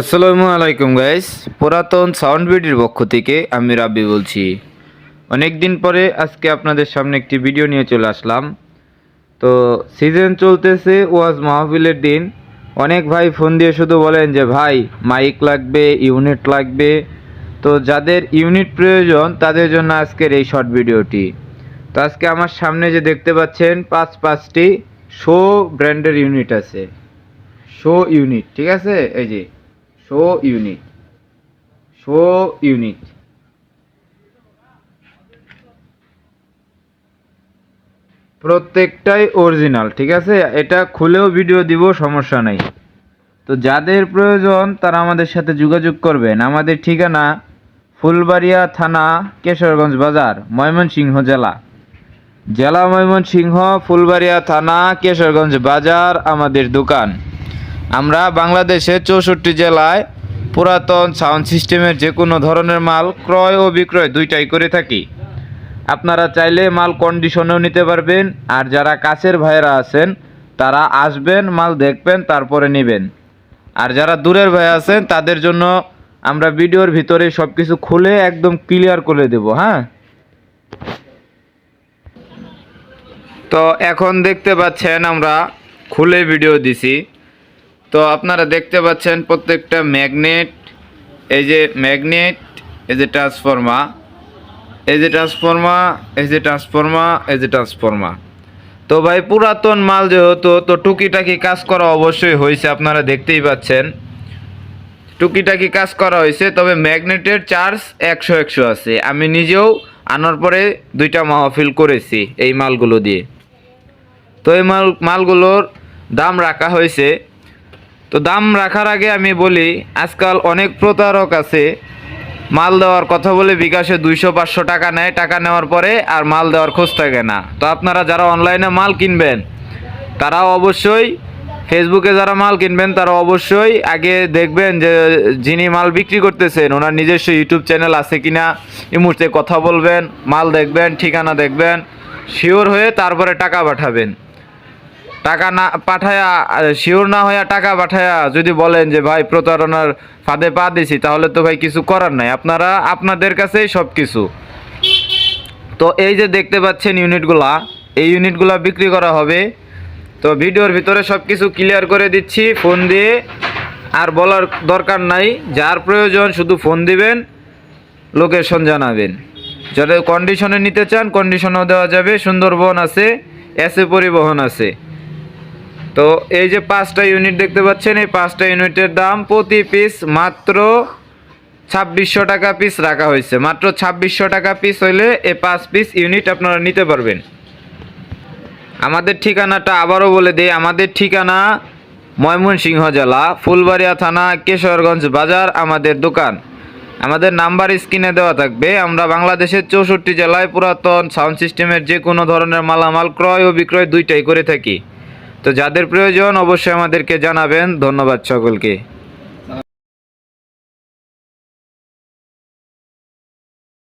আসসালামু আলাইকুম গাইস পুরাতন সাউন্ড বিডির পক্ষ থেকে আমি রাব্বি বলছি। অনেক দিন পরে আজকে আপনাদের সামনে একটি ভিডিও নিয়ে চলে আসলাম। তো সিজন চলতেছে, ওয়াজ মাহফিলের দিন। অনেক ভাই ফোন দিয়ে শুধু বলেন যে, ভাই মাইক লাগবে ইউনিট লাগবে। তো, যাদের ইউনিট প্রয়োজন, তাদের জন্য আজকের এই শর্ট ভিডিওটি তো, আজকে আমার সামনে যে দেখতে পাচ্ছেন, পাঁচ পাঁচটি শো ব্র্যান্ডের ইউনিট আছে। শো ইউনিট ঠিক আছে? এই যে শো ইউনিট শো ইউনিট প্রত্যেকটাই অরিজিনাল ঠিক আছে? এটা খুলেও ভিডিও দিব, সমস্যা নাই। তো যাদের প্রয়োজন, তারা আমাদের সাথে যোগাযোগ করবেন। আমাদের ঠিকানা ফুলবাড়িয়া থানা, কেশরগঞ্জ বাজার, ময়মনসিংহ জেলা। জেলা ময়মনসিংহ, ফুলবাড়িয়া থানা, কেশরগঞ্জ বাজার, আমাদের দোকান। আমরা বাংলাদেশের চৌষট্টি জেলায় পুরাতন সাউন্ড সিস্টেমের যে কোনো ধরনের মাল ক্রয় ও বিক্রয় দুইটাই করে থাকি। আপনারা চাইলে মাল কন্ডিশনেও নিতে পারবেন, আর যারা কাছের ভাইয়েরা আছেন, তারা আসবেন, মাল দেখবেন, তারপরে নেবেন। আর যারা দূরের ভাই আছেন, তাদের জন্য আমরা ভিডিওর ভিতরে সব কিছু খুলে একদম ক্লিয়ার করে দেব হ্যাঁ? তো এখন দেখতে পাচ্ছেন আমরা খুলে ভিডিও দিছি। তো আপনারা দেখতে পাচ্ছেন প্রত্যেকটা ম্যাগনেট, এই যে ম্যাগনেট, এই যে ট্রান্সফর্মা, এই যে ট্রান্সফর্মা, এই যে ট্রান্সফর্মা, এই যে ট্রান্সফর্মা। তো ভাই, পুরাতন মাল যেহেতু, তো টুকিটাকি কাজ করা অবশ্যই হয়েছে, আপনারা দেখতেই পাচ্ছেন। টুকিটাকি কাজ করা হয়েছে, তবে ম্যাগনেটের চার্জ একশো একশো আছে। আমি নিজেও আনার পরে দুইটা মাহফিল করেছি এই মালগুলো দিয়ে। তো এই মাল, মালগুলোর দাম রাখা হয়েছে তো দাম রাখার আগে আমি বলি, আজকাল অনেক প্রতারক আছে, মাল দেওয়ার কথা বলে বিকাশে দুইশো পাঁচশো টাকা নেয়, টাকা নেওয়ার পরে আর মাল দেওয়ার খোঁজ থাকে না। তো আপনারা যারা অনলাইনে মাল কিনবেন তারা অবশ্যই ফেসবুকে যারা মাল কিনবেন, তারা অবশ্যই আগে দেখবেন যে যিনি মাল বিক্রি করতেছেন, ওনার নিজস্ব ইউটিউব চ্যানেল আছে কিনা, এই মুহূর্তে কথা বলবেন, মাল দেখবেন, ঠিকানা দেখবেন, শিওর হয়ে তারপরে টাকা পাঠাবেন। টাকা না পাঠায়া শিওর না হইয়া টাকা পাঠায়া যদি বলেন যে, ভাই, প্রতারণার ফাঁদে পা দিছি, তাহলে তো ভাই কিছু করার নাই। আপনারা আপনাদের কাছেই সব কিছু তো এই যে দেখতে পাচ্ছেন ইউনিটগুলা, এই ইউনিটগুলা বিক্রি করা হবে। তো ভিডিওর ভিতরে সব কিছু ক্লিয়ার করে দিচ্ছি, ফোন দিয়ে। আর বলার দরকার নাই, যার প্রয়োজন শুধু ফোন দিবেন, লোকেশন জানাবেন। যারা কন্ডিশনে নিতে চান কন্ডিশনও দেওয়া যাবে, সুন্দরবন আছে এসে পরিবহন আছে। তো এই যে পাঁচটা ইউনিট দেখতে পাচ্ছেন, এই পাঁচটা ইউনিটের দাম প্রতি পিস মাত্র ছাব্বিশশো টাকা পিস রাখা হয়েছে। মাত্র ছাব্বিশশো টাকা পিস হইলে এই পাঁচ পিস ইউনিট আপনারা নিতে পারবেন। আমাদের ঠিকানাটা আবারও বলে দিই, আমাদের ঠিকানা ময়মনসিংহ জেলা, ফুলবাড়িয়া থানা, কেশরগঞ্জ বাজার, আমাদের দোকান। আমাদের নাম্বার স্ক্রিনে দেওয়া থাকবে। আমরা বাংলাদেশের চৌষট্টি জেলায় পুরাতন সাউন্ড সিস্টেমের যে কোনো ধরনের মালামাল ক্রয় ও বিক্রয় দুইটাই করে থাকি। তো যাদের প্রয়োজন অবশ্যই আমাদেরকে জানাবেন। ধন্যবাদ সকলকে।